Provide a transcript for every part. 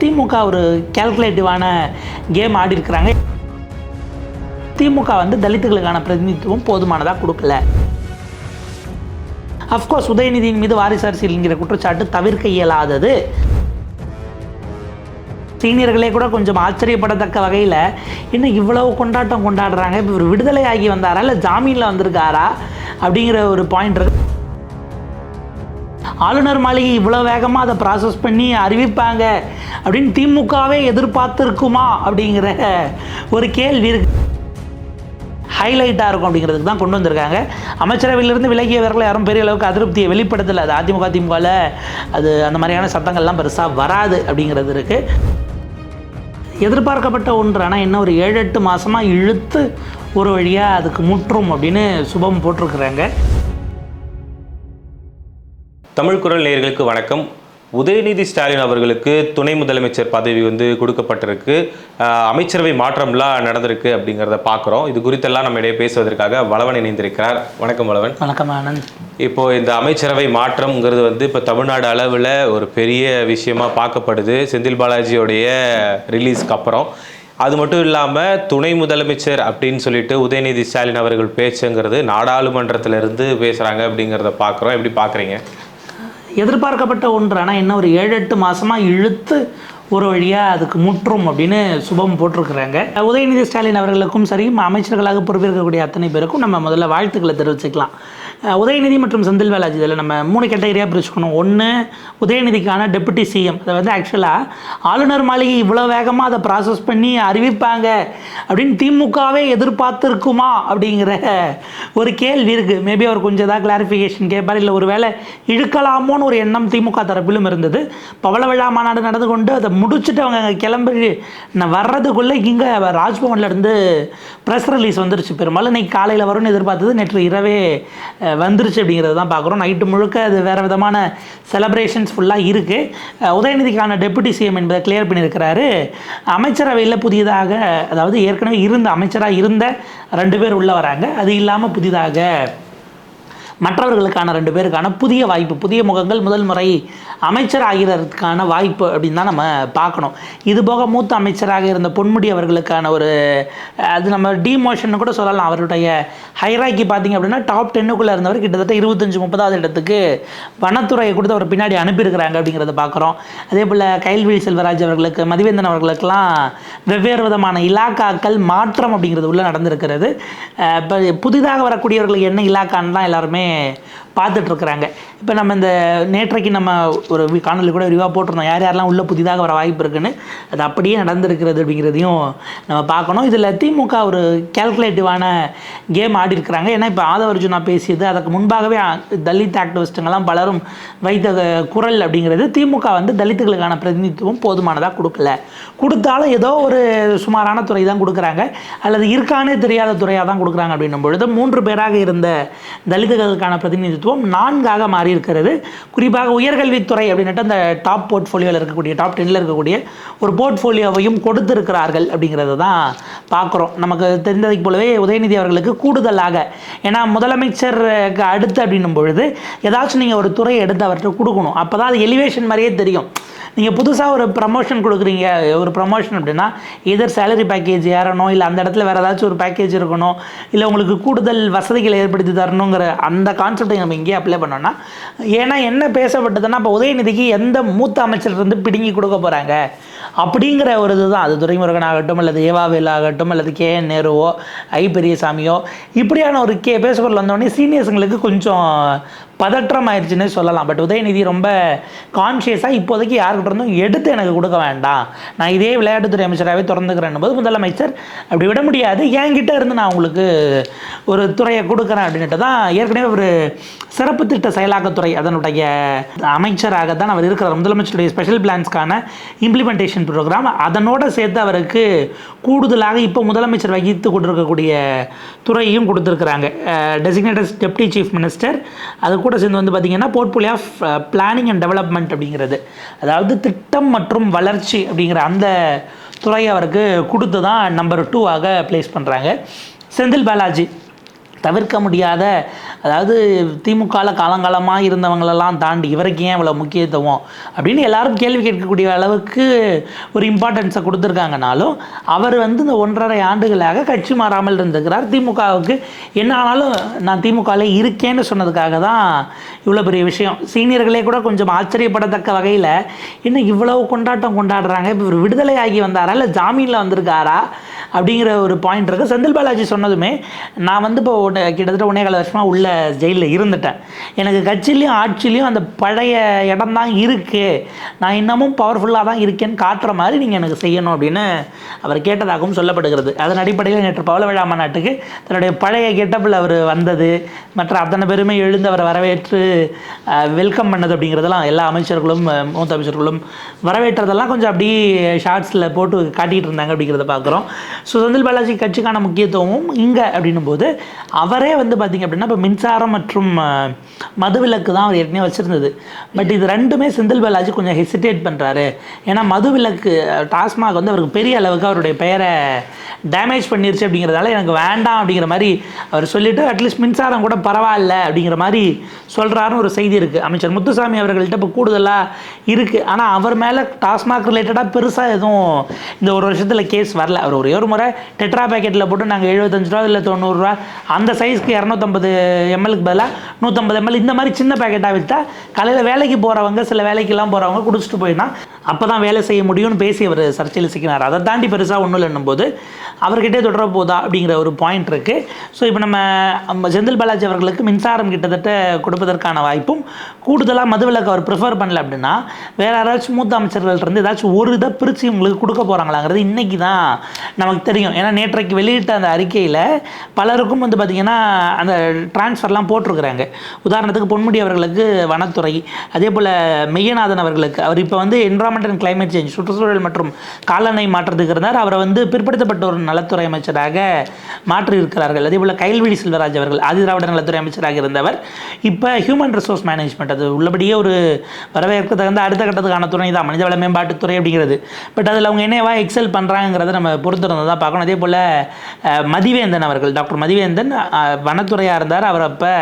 திமுக ஒரு கேல்குலேட்டிவான கேம் ஆடி இருக்கிறாங்க. திமுக வந்து தலித்துகளுக்கான பிரதிநிதித்துவம் போதுமானதாக கொடுக்கல. அஃப்கோர்ஸ் உதயநிதியின் மீது வாரிசு அரசியல்ங்கிற குற்றச்சாட்டு தவிர்க்க இயலாதது. சீனியர்களே கூட கொஞ்சம் ஆச்சரியப்படத்தக்க வகையில் இன்னும் இவ்வளவு கொண்டாட்டம் கொண்டாடுறாங்க? இப்போ இவர் விடுதலை ஆகி வந்தாரா? இல்லை ஜாமீனில் வந்திருக்காரா? அப்படிங்கிற ஒரு பாயிண்ட் இருக்கு. ஆளுநர் மாளிகை இவ்வளோ வேகமாக அதை ப்ராசஸ் பண்ணி அறிவிப்பாங்க அப்படின்னு திமுகவே எதிர்பார்த்துருக்குமா அப்படிங்கிற ஒரு கேள்வி இருக்கு. ஹைலைட்டாக இருக்கும் அப்படிங்கிறதுக்கு தான் கொண்டு வந்திருக்காங்க. அமைச்சரவையிலிருந்து விலகியவர்கள் யாரும் பெரிய அளவுக்கு அதிருப்தியை வெளிப்படுத்தலை. அது அதிமுக திமுகவில் அது அந்த மாதிரியான சட்டங்கள்லாம் பெருசாக வராது அப்படிங்கிறது இருக்குது எதிர்பார்க்கப்பட்ட ஒன்று ஆனால் என்ன ஒரு ஏழு எட்டு மாதமாக இழுத்து ஒரு வழியாக அதுக்கு முற்றும் அப்படின்னு சுபம் போட்டிருக்கிறாங்க. தமிழ் குரல் நேயர்களுக்கு வணக்கம். உதயநிதி ஸ்டாலின் அவர்களுக்கு துணை முதலமைச்சர் பதவி வந்து கொடுக்கப்பட்டிருக்கு. அமைச்சரவை மாற்றம்லாம் நடந்திருக்கு அப்படிங்கிறத பார்க்குறோம் இது குறித்தெல்லாம் நம்ம இடையே பேசுவதற்காக வளவன் இணைந்திருக்கிறார். வணக்கம் வளவன். வணக்கம் ஆனந்த். இப்போ இந்த அமைச்சரவை மாற்றம்ங்கிறது வந்து இப்போ தமிழ்நாடு அளவில் ஒரு பெரிய விஷயமா பார்க்கப்படுது. செந்தில் பாலாஜியோடைய ரிலீஸ்க்கு அப்புறம். அது மட்டும் இல்லாமல் துணை முதலமைச்சர் அப்படின்னு சொல்லிட்டு உதயநிதி ஸ்டாலின் அவர்கள் பேச்சுங்கிறது நாடாளுமன்றத்திலிருந்து பேசுகிறாங்க அப்படிங்கிறத பார்க்குறோம் எப்படி பார்க்குறீங்க எதிர்பார்க்கப்பட்ட ஒன்று. ஆனால் என்ன ஒரு ஏழு எட்டு மாதமாக இழுத்து ஒரு வழியாக அதுக்கு முற்றும் அப்படின்னு சுபம் போட்டிருக்கிறாங்க. உதயநிதி ஸ்டாலின் அவர்களுக்கும் சரி அமைச்சர்களாக பொறுப்பேற்கக்கூடிய அத்தனை பேருக்கும் நம்ம முதல்ல வாழ்த்துக்களை தெரிவிச்சுக்கலாம். உதயநிதி மற்றும் செந்தில் பாலாஜி இதில் நம்ம மூணு கேட்டகரியாக பிரிச்சுக்கணும். ஒன்று உதயநிதிக்கான டெபுட்டி சிஎம் அதை வந்து ஆக்சுவலாக ஆளுநர் மாளிகை இவ்வளோ வேகமாக அதை ப்ராசஸ் பண்ணி அறிவிப்பாங்க அப்படின்னு திமுகவே எதிர்பார்த்துருக்குமா அப்படிங்கிற ஒரு கேள்வி இருக்குது மேபி அவர் கொஞ்சம் ஏதாவது கிளாரிஃபிகேஷன் கேட்பார். இல்லை ஒரு வேலை இழுக்கலாமோன்னு ஒரு எண்ணம் திமுக தரப்பிலும் இருந்தது. பவள விழா மாநாடு நடந்து கொண்டு அதை முடிச்சுட்டு அவங்க அங்கே கிளம்பி நான் வர்றதுக்குள்ளே இங்கே ராஜ்பவன்ல இருந்து ப்ரெஸ் ரிலீஸ் வந்துருச்சு. பெரும்பாலும் இன்றைக்கி காலையில் வரும்னு எதிர்பார்த்தது. நேற்று இரவே வந்துருச்சு அப்படிங்கிறது தான் பார்க்குறோம். நைட்டு முழுக்க அது வேறு விதமான செலப்ரேஷன்ஸ் ஃபுல்லாக இருக்குது உதயநிதிக்கான டெபுட்டி சிஎம் என்பதை கிளியர் பண்ணியிருக்கிறாரு. அமைச்சரவையில் புதியதாக அதாவது ஏற்கனவே இருந்த அமைச்சராக இருந்த ரெண்டு பேர் உள்ளே வராங்க. அது இல்லாமல் புதிதாக மற்றவர்களுக்கான ரெண்டு பேருக்கான புதிய வாய்ப்பு புதிய முகங்கள் முதல் முறை அமைச்சர் ஆகிறதுக்கான வாய்ப்பு அப்படின்னு தான் நம்ம பார்க்கணும். இது போக மூத்த அமைச்சராக இருந்த பொன்முடி அவர்களுக்கான ஒரு அது நம்ம டிமோஷன் கூட சொல்லலாம். அவருடைய ஹைராக்கி பார்த்தீங்க அப்படின்னா டாப் டென்னுக்குள்ளே இருந்தவர் கிட்டத்தட்ட இருபத்தஞ்சு முப்பதாவது இடத்துக்கு வனத்துறையை கொடுத்து அவர் பின்னாடி அனுப்பியிருக்கிறாங்க அப்படிங்கிறத பார்க்குறோம். அதே போல் கைல்வெளி செல்வராஜ் அவர்களுக்கு மதிவேந்தன் அவர்களுக்கெல்லாம் வெவ்வேறு விதமான இலாக்காக்கள் மாற்றம் அப்படிங்கிறது உள்ளே நடந்திருக்கிறது. இப்போ புதிதாக வரக்கூடியவர்களுக்கு என்ன இலாக்கான்லாம் எல்லாருமே แน่ பார்த்துட்டு இருக்கிறாங்க இப்போ நம்ம இந்த நேற்றைக்கு நம்ம ஒரு காணொலி கூட விரிவாக போட்டிருந்தோம். யார் யாரெல்லாம் உள்ள புதிதாக வர வாய்ப்பு இருக்குன்னு அது அப்படியே நடந்திருக்கிறது அப்படிங்கிறதையும் நம்ம பார்க்கணும். இதில் திமுக ஒரு கேல்குலேட்டிவான கேம் ஆடி இருக்கிறாங்க. ஏன்னா இப்போ ஆதவர்ஜுனா பேசியது அதற்கு முன்பாகவே தலித் ஆக்டிவிஸ்ட்டுங்கெல்லாம் பலரும் வைத்த குரல் அப்படிங்கிறது திமுக வந்து தலித்துகளுக்கான பிரதிநிதித்துவம் போதுமானதாக கொடுக்கல. கொடுத்தாலும் ஏதோ ஒரு சுமாரான துறை தான் கொடுக்குறாங்க. அல்லது இருக்கானே தெரியாத துறையாக தான் கொடுக்குறாங்க அப்படின்னும் பொழுது மூன்று பேராக இருந்த தலித்துகளுக்கான பிரதிநிதித்துவம் நான்காக மாறி இருக்கிறது குறிப்பாக உயர்கல்வித்துறை அப்படின்ட்டு அந்த டாப் போர்ட்ஃபோலியோவில் இருக்கக்கூடிய டாப் டென்னில் இருக்கக்கூடிய ஒரு போர்ட்ஃபோலியோவையும் கொடுத்திருக்கிறார்கள் அப்படிங்கிறத தான் பார்க்குறோம். நமக்கு தெரிந்ததைப் போலவே உதயநிதி அவர்களுக்கு கூடுதலாக. ஏன்னா முதலமைச்சருக்கு அடுத்து அப்படின்னும் பொழுது ஏதாச்சும் நீங்கள் ஒரு துறையை எடுத்து அவர்கிட்ட கொடுக்கணும். அப்போ தான் அது எலிவேஷன் மாதிரியே தெரியும். நீங்கள் புதுசாக ஒரு ப்ரமோஷன் கொடுக்குறீங்க. ஒரு ப்ரமோஷன் அப்படின்னா இதர் சேலரி பேக்கேஜ் ஏறணும் இல்லை அந்த இடத்துல வேறு ஏதாச்சும் ஒரு பேக்கேஜ் இருக்கணும் இல்லை உங்களுக்கு கூடுதல் வசதிகளை ஏற்படுத்தி தரணுங்கிற அந்த கான்செப்டை நம்ம இங்கேயே அப்ளை பண்ணோன்னா ஏன்னா என்ன பேசப்பட்டதுன்னா இப்போ உதயநிதிக்கு எந்த மூத்த அமைச்சர்லேருந்து பிடுங்கி கொடுக்க போகிறாங்க அப்படிங்கிற ஒரு இதுதான். அது துரைமுருகன் ஆகட்டும் அல்லது ஏவாவேல் ஆகட்டும் அல்லது கே என் நேருவோ ஐ பெரியசாமியோ இப்படியான ஒரு கே பேசுகிறல் வந்தோடனே சீனியர்ஸுங்களுக்கு கொஞ்சம் பதற்றம் ஆயிடுச்சுன்னே சொல்லலாம். பட் உதயநிதி ரொம்ப கான்ஷியஸாக இப்போதைக்கு யார்கிட்ட இருந்தும் எடுத்து எனக்கு கொடுக்க வேண்டாம். நான் இதே விளையாட்டுத்துறை அமைச்சராகவே திறந்துக்கிறேன் போது முதலமைச்சர் அப்படி விட முடியாது. என்கிட்ட இருந்து நான் உங்களுக்கு ஒரு துறையை கொடுக்குறேன் அப்படின்ட்டு தான் ஏற்கனவே ஒரு சிறப்பு திட்ட செயலாக்கத்துறை அதனுடைய அமைச்சராக தான் அவர் இருக்கிறார். முதலமைச்சருடைய ஸ்பெஷல் பிளான்ஸ்க்கான இம்ப்ளிமெண்டேஷன் ப்ரோக்ராம் அதனோட சேர்த்து அவருக்கு கூடுதலாக இப்போ முதலமைச்சர் வகித்து கொண்டிருக்கக்கூடிய துறையும் கொடுத்துருக்குறாங்க. டெசிக்னேட்டட் டெப்டி சீஃப் மினிஸ்டர் அது கூட சேர்ந்து வந்து பார்த்திங்கன்னா portfolio of planning and development அப்படிங்கிறது. அதாவது திட்டம் மற்றும் வளர்ச்சி அப்படிங்கிற அந்த துறையை அவருக்கு கொடுத்து தான் நம்பர் டூவாக ப்ளேஸ் பண்ணுறாங்க செந்தில் பாலாஜி தவிர்க்க முடியாத அதாவது திமுகவில் காலங்காலமாக இருந்தவங்களெல்லாம் தாண்டி இவருக்கு ஏன் இவ்வளோ முக்கியத்துவம் அப்படின்னு எல்லாரும் கேள்வி கேட்கக்கூடிய அளவுக்கு ஒரு இம்பார்ட்டன்ஸை கொடுத்துருக்காங்கனாலும் அவர் வந்து இந்த ஒன்றரை ஆண்டுகளாக கட்சி மாறாமல் இருந்திருக்கிறார். திமுகவுக்கு என்ன ஆனாலும் நான் திமுகவில் இருக்கேன்னு சொன்னதுக்காக தான் இவ்வளோ பெரிய விஷயம். சீனியர்களே கூட கொஞ்சம் ஆச்சரியப்படத்தக்க வகையில் என்ன இவ்வளவு கொண்டாட்டம் கொண்டாடுறாங்க? இப்போ இவர் விடுதலை ஆகி வந்தாரா? இல்லை ஜாமீனில் வந்திருக்காரா? அப்படிங்கிற ஒரு பாயிண்ட் இருக்குது செந்தில் பாலாஜி சொன்னதுமே நான் வந்து இப்போ கிட்டத்தட்ட ஒன்றே கால வருஷமாக உள்ள ஜெயிலில் இருந்துட்டேன். எனக்கு கட்சியிலையும் ஆட்சியிலையும் அந்த பழைய இடம் தான் இருக்குது நான் இன்னமும் பவர்ஃபுல்லாக தான் இருக்கேன்னு காட்டுற மாதிரி நீங்கள் எனக்கு செய்யணும் அப்படின்னு அவர் கேட்டதாகவும் சொல்லப்படுகிறது. அதன் அடிப்படையில் நேற்று பவள விழா மாநாட்டுக்கு தன்னுடைய பழைய கெட்டப்பில் அவர் வந்தது. மற்ற அத்தனை பேருமே எழுந்து அவரை வரவேற்று வெல்கம் பண்ணது அப்படிங்கிறதெல்லாம் எல்லா அமைச்சர்களும் மூத்த அமைச்சர்களும் வரவேற்றதெல்லாம் கொஞ்சம் அப்படியே ஷார்ட்ஸில் போட்டு காட்டிகிட்டு இருந்தாங்க அப்படிங்கிறத பார்க்குறோம். ஸோ செந்தில் பாலாஜி கட்சிக்கான முக்கியத்துவமும் இங்கே அப்படின்னும் போது அவரே வந்து பார்த்திங்க அப்படின்னா இப்போ மின்சாரம் மற்றும் மதுவிலக்கு தான் அவர் ஏற்கனவே வச்சுருந்தது. பட் இது ரெண்டுமே செந்தில் பாலாஜி கொஞ்சம் ஹெசிடேட் பண்ணுறாரு ஏன்னா மதுவிலக்கு டாஸ்மாக் வந்து அவருக்கு பெரிய அளவுக்கு அவருடைய பெயரை டேமேஜ் பண்ணிருச்சு அப்படிங்கிறதால எனக்கு வேண்டாம் அப்படிங்கிற மாதிரி அவர் சொல்லிட்டு அட்லீஸ்ட் மின்சாரம் கூட பரவாயில்ல அப்படிங்கிற மாதிரி சொல்கிறாருன்னு ஒரு செய்தி இருக்குது அமைச்சர் முத்துசாமி அவர்கள்ட்ட இப்போ கூடுதலாக இருக்குது ஆனால் அவர் மேலே டாஸ்மாக் ரிலேட்டடாக பெருசாக எதுவும் இந்த ஒரு வருஷத்தில் கேஸ் வரல. அவர் ஒரே ஒரு முறை டெட்ரா பேக்கெட்டில் போட்டு நாங்கள் எழுபத்தஞ்சு ரூபா இல்லை தொண்ணூறுரூவா அந்த சைஸ்க்கு இரநூத்தம்பது எம்எல்க்கு பதிலாக நூற்றம்பது எம்எல் இந்த மாதிரி சின்ன பேக்கெட்டாக விற்றா காலையில் வேலைக்கு போகிறவங்க சில வேலைக்கெல்லாம் போகிறவங்க குடிச்சிட்டு போயினா அப்போ தான் வேலை செய்ய முடியும்னு பேசி அவர் சர்ச்சையில் சிக்கினார். அதை தாண்டி பெருசாக ஒன்றும் இல்லைன்னும் போது அவர்கிட்டே தொடர போதா அப்படிங்கிற ஒரு பாயிண்ட் இருக்குது ஸோ இப்போ நம்ம நம்ம செந்தில் பாலாஜி அவர்களுக்கு மின்சாரம் கிட்டத்தட்ட கொடுப்பதற்கான வாய்ப்பும் கூடுதலாக மதுவிலக்கு அவர் ப்ரிஃபர் பண்ணல அப்படின்னா வேறு யாராச்சும் மூத்த அமைச்சர்கள்ட்ட இருந்து ஏதாச்சும் ஒரு இதை பிரித்து இவங்களுக்கு கொடுக்க போகிறாங்களாங்கிறது இன்றைக்கி தான் நமக்கு தெரியும். ஏன்னா நேற்றைக்கு வெளியிட்ட அந்த அறிக்கையில் பலருக்கும் வந்து பார்த்திங்கன்னா அந்த டிரான்ஸ்ஃபர்லாம் போட்டிருக்கிறாங்க. உதாரணத்துக்கு பொன்முடி அவர்களுக்கு வனத்துறை அதே போல் மெய்யநாதன் அவர்களுக்கு. அவர் இப்போ வந்து என்வரான்மெண்ட் அண்ட் கிளைமேட் சேஞ்ச் சுற்றுச்சூழல் மற்றும் காலநிலை மாற்றத்துக்கு இருந்தார். அவரை வந்து பிற்படுத்தப்பட்ட ஒரு நலத்துறை அமைச்சராக மாற்றி இருக்கிறார்கள் அதே போல் கைல்விழி செல்வராஜ் அவர்கள் ஆதிதிராவிட நலத்துறை அமைச்சராக இருந்தவர். இப்போ ஹியூமன் ரிசோர்ஸ் மேனேஜ்மெண்ட் அது உள்ளபடியே ஒரு வரவேற்க தகுந்த அடுத்த கட்டத்துக்கான துறை தான். மனிதவள மேம்பாட்டுத்துறை அப்படிங்கிறது. பட் அதில் அவங்க என்னவா எக்ஸல் பண்ணுறாங்கிறத நம்ம பொறுத்திருந்து தான் பார்க்கணும். அதே போல் மதிவேந்தன் அவர்கள் டாக்டர் மதிவேந்தன் வனத்துறையாக இருந்தார். அவர் அப்போ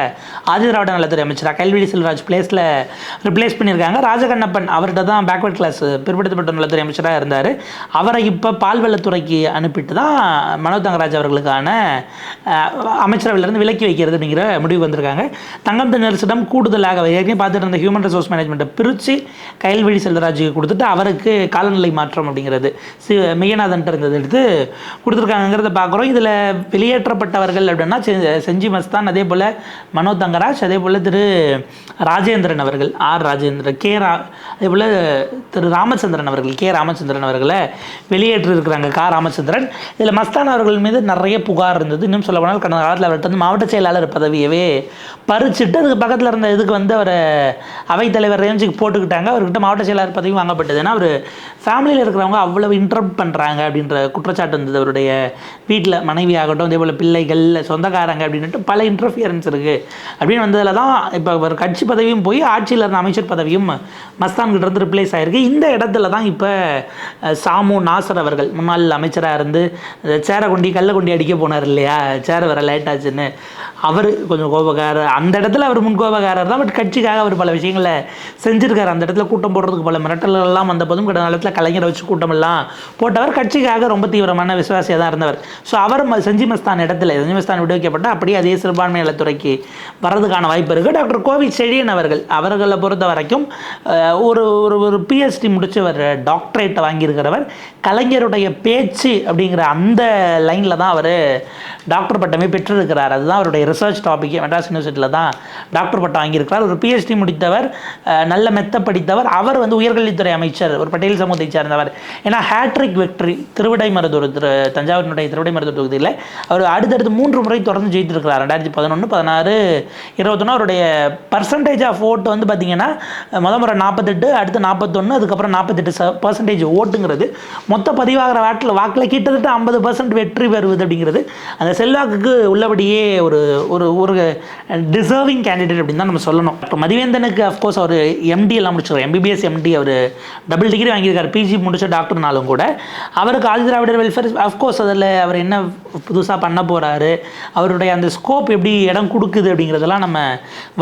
ஆதிதிராவிட நலத்துறை அமைச்சராக கல்விடி செல்வராஜ் பிளேஸில் ரிப்ளேஸ் பண்ணியிருக்காங்க. ராஜகண்ணப்பன் அவர்கிட்ட தான் பேக்வர்ட் கிளாஸ் பிற்படுத்தப்பட்ட நலத்துறை அமைச்சராக இருந்தார். அவரை இப்போ பால்வளத்துறைக்கு அனுப்பிட்டு தான் மனோ தங்கராஜ் அவர்களுக்கான அமைச்சரவையிலிருந்து விலக்கி வைக்கிறது அப்படிங்கிற முடிவு வந்திருக்காங்க. தங்கம் தென்னரசிடம் கூடுதலாக ஏற்கனவே பார்த்துட்டு இருந்த ஹியூமன் ரிசோர்ஸ் மேனேஜ்மெண்ட்டை பிரித்து கைல்வழி செல்வராஜுக்கு கொடுத்துட்டு அவருக்கு காலநிலை மாற்றம் அப்படிங்கிறது. சி மெய்யநாதன்ட்டு இருந்தது எடுத்து கொடுத்துருக்காங்கிறத பார்க்குறோம். இதில் வெளியேற்றப்பட்டவர்கள் அப்படின்னா செ- செஞ்சி மஸ்தான் அதே போல் மனோ தங்கராஜ் அதே போல் திரு ராஜேந்திரன் அவர்கள் ஆர் ராஜேந்திரன் கே ரா அதே போல் திரு ராமச்சந்திரன் அவர்கள் கே ராமச்சந்திரன் அவர்களை வெளியேற்றிருக்கிறாங்க கா ராமச்சந்திரன். இதில் மஸ்தான் அவர்கள் மீது நிறைய புகார் இருந்தது. இன்னும் சொல்ல போனால் கடந்த காலத்தில் அவர்கிட்ட வந்து மாவட்ட செயலாளர் பதவியவே பறிச்சுட்டு அதுக்கு பக்கத்தில் இருந்த இதுக்கு வந்து அவரை அவைத்தலைவர் ரேஞ்சுக்கு போட்டுக்கிட்டாங்க. அவர்கிட்ட மாவட்ட செயலாளர் பதவி வாங்கப்பட்டது ஏன்னா அவர் ஃபேமிலியில் இருக்கிறவங்க அவ்வளவு இன்டரப்ட் பண்ணுறாங்க அப்படின்ற குற்றச்சாட்டு இருந்தது அவருடைய வீட்டில் மனைவி ஆகட்டும் அதே போல் பிள்ளைகள் சொந்தக்காரங்க அப்படின்ட்டு பல இன்டர்ஃபியரன்ஸ் இருக்குது அப்படின்னு வந்ததில் தான் இப்போ ஒரு கட்சி பதவியும் போய் ஆட்சியில் இருந்த அமைச்சர் பதவியும் மஸ்தான் கிட்ட இருந்து ரிப்ளேஸ் ஆகிருக்கு இந்த இடத்துல தான் இப்போ சாமு நாசர் அவர்கள் முன்னாள் அமைச்சராக இருந்து சேரை கொண்டி கல்லை கொண்டி அடிக்க போனார் இல்லையா? சேரை வர லேட் ஆச்சுன்னு. அவர் கொஞ்சம் கோபக்காரர். அந்த இடத்துல அவர் முன் கோபக்காரர் தான் பட் கட்சிக்காக அவர் பல விஷயங்களை செஞ்சிருக்காரு. அந்த இடத்துல கூட்டம் போடுறதுக்கு பல மிரட்டல்கள் எல்லாம் வந்த போதும் கடந்த காலத்தில் கலைஞரை வச்சு கூட்டம் எல்லாம் போட்டவர் கட்சிக்காக ரொம்ப தீவிரமான விசுவாசியாக தான் இருந்தவர். ஸோ அவர் ம- இடத்துல செஞ்சிமஸ்தான் விடுவிக்கப்பட்ட அப்படியே அதே சிறுபான்மை நலத்துறைக்கு வர்றதுக்கான வாய்ப்பு இருக்குது டாக்டர் கோவி செழியன் அவர்கள் அவர்களை பொறுத்த வரைக்கும் ஒரு ஒரு ஒரு பிஹெச்டி முடித்தவர் டாக்டரேட்டை வாங்கியிருக்கிறவர். கலைஞருடைய பேச்சு அப்படிங்கிற அந்த லைனில் தான் அவர் டாக்டர் பட்டமே பெற்றிருக்கிறார். அதுதான் அவருடைய ரிசர்ச் டாபிக் மெட்ராஸ் யூனிவர்சிட்டியில் தான் டாக்டர் பட்டம் வாங்கியிருக்கிறார். ஒரு பிஹெச்டி முடித்தவர் நல்ல மெத்த படித்தவர். அவர் வந்து உயர்கல்வித்துறை அமைச்சர் ஒரு பட்டேல் சமூகத்தை சேர்ந்தவர். ஏன்னா ஹேட்ரிக் வெற்றி திருவிடைமருதூர் திரு தஞ்சாவூரினுடைய திருவிடைமருதூர் தொகுதியில் அவர் அடுத்தடுத்து மூன்று முறை தொடர்ந்து ஜெயித்திருக்கிறார். ரெண்டாயிரத்தி பதினொன்று பதினாறு இருபத்தொன்று அவருடைய பர்சன்டேஜ் ஆஃப் ஓட்டு வந்து பார்த்தீங்கன்னா முத முறை நாற்பத்தெட்டு அடுத்து நாற்பத்தொன்று அதுக்கப்புறம் நாற்பத்தெட்டு பர்சன்டேஜ் ஓட்டுங்கிறது. மொத்த பதிவாகிற வாட்டில் வாக்கில் கிட்டத்தட்ட ஐம்பது பர்சன்ட் வெற்றி பெறுவது அப்படிங்கிறது. அந்த செல்வாக்குக்கு உள்ளபடியே ஒரு ஒரு ஒரு டிசர்விங் கேண்டிடேட் அப்படின்னு தான் நம்ம சொல்லணும். இப்போ மதிவேந்தனுக்கு அஃப்கோர்ஸ் அவர் எம்டி எல்லாம் முடிச்சிருக்காரு. எம்பிபிஎஸ் எம்டி அவர் டபுள் டிகிரி வாங்கியிருக்காரு. பிஜி முடிச்ச டாக்டர்னாலும் கூட. அவருக்கு ஆதி திராவிடர் வெல்ஃபேர் அஃப்கோர்ஸ் அதில் அவர் என்ன புதுசாக பண்ண போகிறாரு அவருடைய அந்த ஸ்கோப் எப்படி இடம் கொடுக்குது அப்படிங்கிறதெல்லாம் நம்ம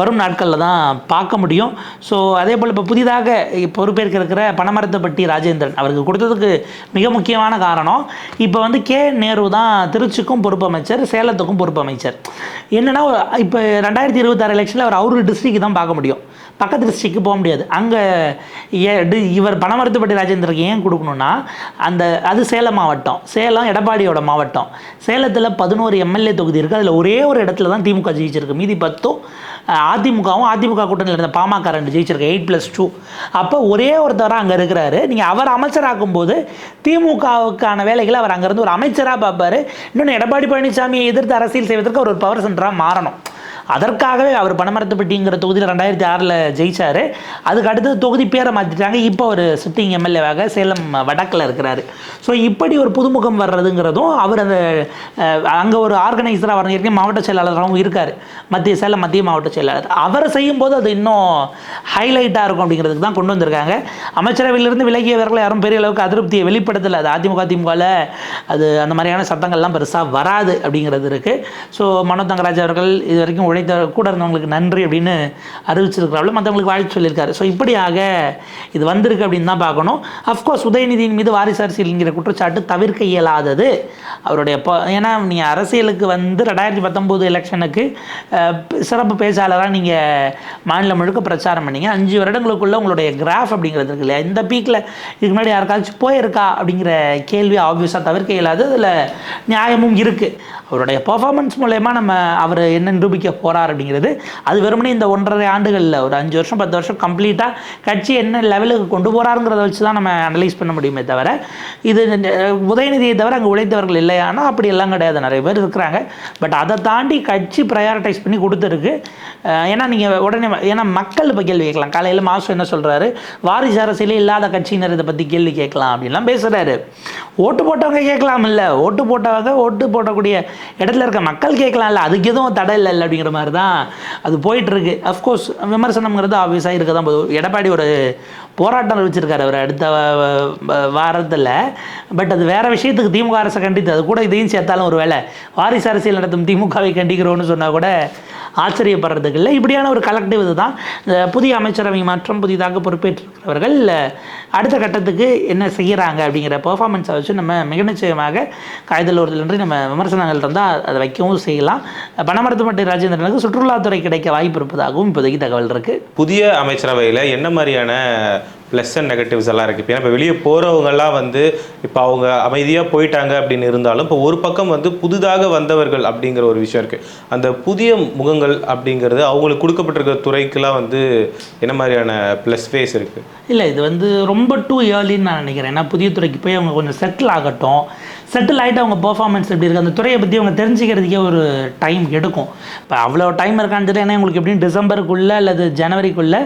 வரும் நாட்களில் தான் பார்க்க முடியும். ஸோ அதே போல் இப்போ புதிதாக பொறுப்பேற்க இருக்கிற பணமரத்தப்பட்டி ராஜேந்திரன் அவருக்கு கொடுத்ததுக்கு மிக முக்கியமான காரணம் இப்போ வந்து கே. நேரு தான் திருச்சிக்கும் பொறுப்பு அமைச்சர் சேலத்துக்கும் பொறுப்பு அமைச்சர். என்னென்னா இப்போ ரெண்டாயிரத்தி இருபத்தாறு எலெக்ஷனில் அவர் அவரு டிஸ்ட்ரிக்கு தான் பார்க்க முடியும். பக்கத்து டிஸ்ட்ரிக்கு போக முடியாது. அங்கே இவர் பணமரத்துப்பட்டி ராஜேந்திரக்கு ஏன் கொடுக்கணும்னா அந்த அது சேலம் மாவட்டம். சேலம் எடப்பாடியோட மாவட்டம். சேலத்தில் பதினோரு எம்எல்ஏ தொகுதி இருக்குது அதில் ஒரே ஒரு இடத்துல தான் திமுக ஜெயிச்சிருக்கு. மீதி பத்தும் அதிமுகவும் அதிமுக கூட்டணியில் இருந்த பாமக ரெண்டு ஜெயிச்சிருக்கு. எயிட் ப்ளஸ் டூ அப்போ ஒரே ஒருத்தர் அங்கே இருக்கிறாரு. நீங்கள் அவர் அமைச்சராக்கும் போது திமுகவுக்கான வேலைகளை அவர் அங்கேருந்து ஒரு அமைச்சராக பார்ப்பார். இன்னொன்று எடப்பாடி பழனிசாமியை எதிர்த்து அரசியல் செய்வதற்கு அவர் ஒரு பவர் சென்டராக மாறணும். அதற்காகவே அவர் பணமரத்துப்பட்டிங்கிற தொகுதியில் ரெண்டாயிரத்தி ஆறில் ஜெயிச்சார். அதுக்கு அடுத்தது தொகுதி பேரை மாற்றிட்டாங்க இப்போ ஒரு சிட்டிங் எம்எல்ஏவாக சேலம் வடக்கில் இருக்கிறாரு. ஸோ இப்படி ஒரு புதுமுகம் வர்றதுங்கிறதும் அவர் அந்த அங்கே ஒரு ஆர்கனைசராக வர ஏற்கனவே மாவட்ட செயலாளராகவும் இருக்கார். மத்திய சேலம் மத்திய மாவட்ட செயலாளர். அவரை செய்யும்போது அது இன்னும் ஹைலைட்டாக இருக்கும் அப்படிங்கிறதுக்கு தான் கொண்டு வந்திருக்காங்க. அமைச்சரவையிலிருந்து விலகியவர்கள் யாரும் பெரிய அளவுக்கு அதிருப்தியை வெளிப்படுத்தலை. அது அதிமுக திமுகவில் அது அந்த மாதிரியான சட்டங்கள்லாம் பெருசாக வராது அப்படிங்கிறது இருக்குது ஸோ மனோ தங்கராஜ் அவர்கள் இது வரைக்கும் உழைத்த கூட இருந்தவங்களுக்கு நன்றி அப்படின்னு அறிவிச்சிருக்கிறாள் மற்றவங்களுக்கு வாழ்த்து சொல்லியிருக்காரு. ஸோ இப்படியாக இது வந்திருக்கு அப்படின்னு தான் பார்க்கணும். அஃப்கோர்ஸ் உதயநிதியின் மீது வாரிசு அரசியல்ங்கிற குற்றச்சாட்டு தவிர்க்க இயலாதது. அவருடைய ஏன்னா நீங்கள் அரசியலுக்கு வந்து ரெண்டாயிரத்தி பத்தொம்போது எலெக்ஷனுக்கு சிறப்பு பேச்சாளராக நீங்கள் மாநிலம் முழுக்க பிரச்சாரம் பண்ணீங்க. அஞ்சு வருடங்களுக்குள்ள உங்களுடைய கிராஃப் அப்படிங்கிறது இருக்கு இல்லையா? இந்த பீக்கில் இதுக்கு முன்னாடி யாருக்காச்சும் போயிருக்கா அப்படிங்கிற கேள்வி ஆப்வியஸாக தவிர்க்க இயலாது அதில் நியாயமும் இருக்குது அவருடைய பர்ஃபார்மன்ஸ் மூலயமா நம்ம அவர் என்ன நிரூபிக்க போகிறார் அப்படிங்கிறது. அது வெறுமனே இந்த ஒன்றரை ஆண்டுகளில் ஒரு அஞ்சு வருஷம் பத்து வருஷம் கம்ப்ளீட்டாக கட்சி என்ன லெவலுக்கு கொண்டு போகிறாருங்கிறத வச்சு தான் நம்ம அனலைஸ் பண்ண முடியுமே தவிர இது உதயநிதியை தவிர அங்கே உழைத்தவர்கள் இல்லையானா அப்படி எல்லாம் கிடையாது. நிறைய பேர் இருக்கிறாங்க. பட் அதை தாண்டி கட்சி ப்ரையாரிட்டைஸ் பண்ணி கொடுத்துருக்கு. ஏன்னா நீங்கள் உடனே ஏன்னா மக்கள் இப்போ கேள்வி கேட்கலாம். காலையில் மாசம் என்ன சொல்கிறாரு வாரிசு அரசியலே இல்லாத கட்சியினர் இதை பற்றி கேள்வி கேட்கலாம் அப்படின்லாம் பேசுகிறாரு ஓட்டு போட்டவங்க கேட்கலாம் இல்லை ஓட்டு போட்டவங்க ஓட்டு போடக்கூடிய இடத்துல இருக்க மக்கள் கேட்கலாம்ல. அதுக்கு எதுவும் தடை இல்லை இல்லை அப்படிங்கிற மாதிரி தான் அது போயிட்டுருக்கு அஃப்கோர்ஸ் விமர்சனம்ங்கிறது ஆப்வியஸாக இருக்க தான் போதும் எடப்பாடி ஒரு போராட்டம் அறிவிச்சிருக்காரு அவர் அடுத்த வாரத்தில். பட் அது வேறு விஷயத்துக்கு திமுக அரசை கண்டித்து அது கூட இதையும் சேர்த்தாலும் ஒரு வேலை வாரிசு அரசியல் நடத்தும் திமுகவை கண்டிக்கிறோன்னு சொன்னால் கூட ஆச்சரியப்படுறதுக்கு இல்லை. இப்படியான ஒரு கலெக்டிவ் இதுதான். இந்த புதிய அமைச்சரவை மாற்றம் புதிதாக பொறுப்பேற்றிருக்கிறவர்கள் அடுத்த கட்டத்துக்கு என்ன செய்கிறாங்க அப்படிங்கிற பெர்ஃபார்மன்ஸை வச்சு நம்ம மிக நிச்சயமாக காய்தல் ஒருத்தல் நம்ம விமர்சனங்கள் இருந்தால் அதை வைக்கவும் செய்யலாம். பணமரத்துப்பட்டி ராஜேந்திரனுக்கு சுற்றுலாத்துறை கிடைக்க வாய்ப்பு இருப்பதாகவும் இப்போதைக்கு தகவல் இருக்குது புதிய அமைச்சரவையில் என்ன மாதிரியான ப்ளஸ் அண்ட் நெகட்டிவ்ஸ் எல்லாம் இருக்குது இப்போ வெளியே போகிறவங்கெல்லாம் வந்து இப்போ அவங்க அமைதியாக போயிட்டாங்க அப்படின்னு இருந்தாலும் இப்போ ஒரு பக்கம் வந்து புதிதாக வந்தவர்கள் அப்படிங்கிற ஒரு விஷயம் இருக்குது அந்த புதிய முகங்கள் அப்படிங்கிறது அவங்களுக்கு கொடுக்கப்பட்டிருக்கிற துறைக்கெலாம் வந்து என்ன மாதிரியான ப்ளஸ் ஃபேஸ் இருக்குது இல்லை இது வந்து ரொம்ப டூ இயர்லின்னு நான் நினைக்கிறேன். ஏன்னா புதிய துறைக்கு போய் அவங்க கொஞ்சம் செட்டில் ஆகட்டும். செட்டில் ஆகிட்டு அவங்க பெர்ஃபார்மன்ஸ் எப்படி இருக்குது அந்த துறையை பற்றி அவங்க தெரிஞ்சுக்கிறதுக்கே ஒரு டைம் எடுக்கும். இப்போ அவ்வளோ டைம் இருக்கான்னு தெரியல ஏன்னா உங்களுக்கு எப்படியும் டிசம்பருக்குள்ளே அல்லது ஜனவரிக்குள்ளே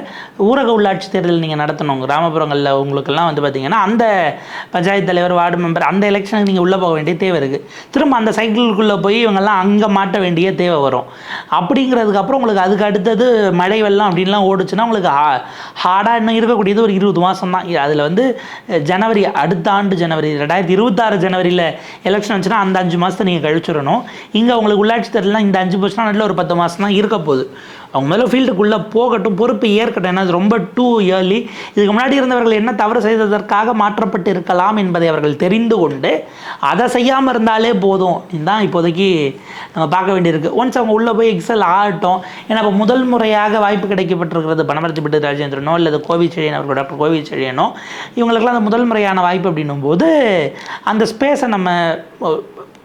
ஊரக உள்ளாட்சி தேர்தல் நீங்கள் நடத்தணுங்கிற கிராமப்புறங்களில் உங்களுக்கெல்லாம் வந்து பார்த்தீங்கன்னா அந்த பஞ்சாயத்து தலைவர் வார்டு மெம்பர் அந்த எலெக்ஷனுக்கு நீங்கள் உள்ளே போக வேண்டிய தேவை இருக்குது திரும்ப அந்த சைக்கிளுக்குள்ளே போய் இவங்கெல்லாம் அங்கே மாட்ட வேண்டிய தேவை வரும். அப்படிங்கிறதுக்கப்புறம் உங்களுக்கு அதுக்கு அடுத்தது மழை வெள்ளம் அப்படின்லாம் ஓடுச்சுன்னா உங்களுக்கு ஹார்டாக இன்னும் இருக்கக்கூடியது ஒரு இருபது மாதம் தான் அதில் வந்து ஜனவரி அடுத்த ஆண்டு ஜனவரி ரெண்டாயிரத்தி இருபத்தாறு ஜனவரியில் எலெக்ஷன் வந்துச்சுன்னா அந்த அஞ்சு மாதத்தை நீங்கள் கழிச்சிடணும். இங்கே உங்களுக்கு உள்ளாட்சி தேர்தலாம் இந்த அஞ்சு போச்சுன்னா நல்ல ஒரு பத்து மாதம் தான் இருக்க போகுது. அவங்க முதல்ல ஃபீல்டுக்குள்ளே போகட்டும் பொறுப்பு ஏற்கட்டும். ஏன்னா அது ரொம்ப டூ இயர்லி இதுக்கு முன்னாடி இருந்தவர்கள் என்ன தவறு செய்ததற்காக மாற்றப்பட்டு இருக்கலாம் என்பதை அவர்கள் தெரிந்து கொண்டு அதை செய்யாமல் இருந்தாலே போதும். தான் இப்போதைக்கு நம்ம பார்க்க வேண்டியிருக்கு. ஒன்ஸ் அவங்க உள்ளே போய் எக்ஸல் ஆகட்டும். ஏன்னா இப்போ முதல் முறையாக வாய்ப்பு கிடைக்கப்பட்டிருக்கிறது பனமரத்திப்பட்டு ராஜேந்திரனோ அல்லது கோவிச்செழியன் அவர்கள் டாக்டர் கோவிச்செழியனோ இவங்களுக்கெல்லாம் அந்த முதல் முறையான வாய்ப்பு அப்படின்னும் போது அந்த ஸ்பேஸை நம்ம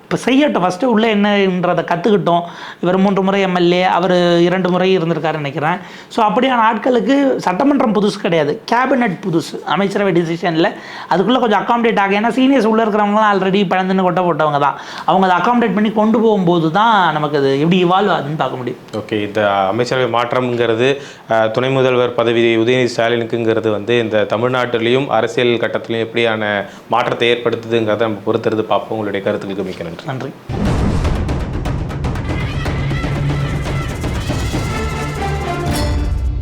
இப்போ செய்யட்டும். ஃபஸ்ட்டு உள்ளே என்னன்றதை கற்றுக்கிட்டோம் இவர் மூன்று முறை எம்எல்ஏ அவர் இரண்டு முறை இருந்திருக்காருன்னு நினைக்கிறேன். ஸோ அப்படியான ஆட்களுக்கு சட்டமன்றம் புதுசு கிடையாது. கேபினட் புதுசு. அமைச்சரவை டிசிஷனில் அதுக்குள்ளே கொஞ்சம் அக்காமடேட் ஆகும் ஏன்னா சீனியர்ஸ் உள்ளே இருக்கிறவங்களாம் ஆல்ரெடி பழந்துன்னு கொட்ட போட்டவங்க தான். அவங்க அதை அக்காமடேட் பண்ணி கொண்டு போகும்போது தான் நமக்கு அது எப்படி இவால்வ் ஆகுதுன்னு பார்க்க முடியும். ஓகே இந்த அமைச்சரவை மாற்றம்ங்கிறது துணை முதல்வர் பதவி உதயநிதி ஸ்டாலினுக்குங்கிறது வந்து இந்த தமிழ்நாட்டிலையும் அரசியல் கட்டத்திலையும் எப்படியான மாற்றத்தை ஏற்படுத்துதுங்கிறத நம்ம பொறுத்திருந்து பார்ப்போம். உங்களுடைய கருத்துக்களுக்கு மிக்க நன்றி. நன்றி.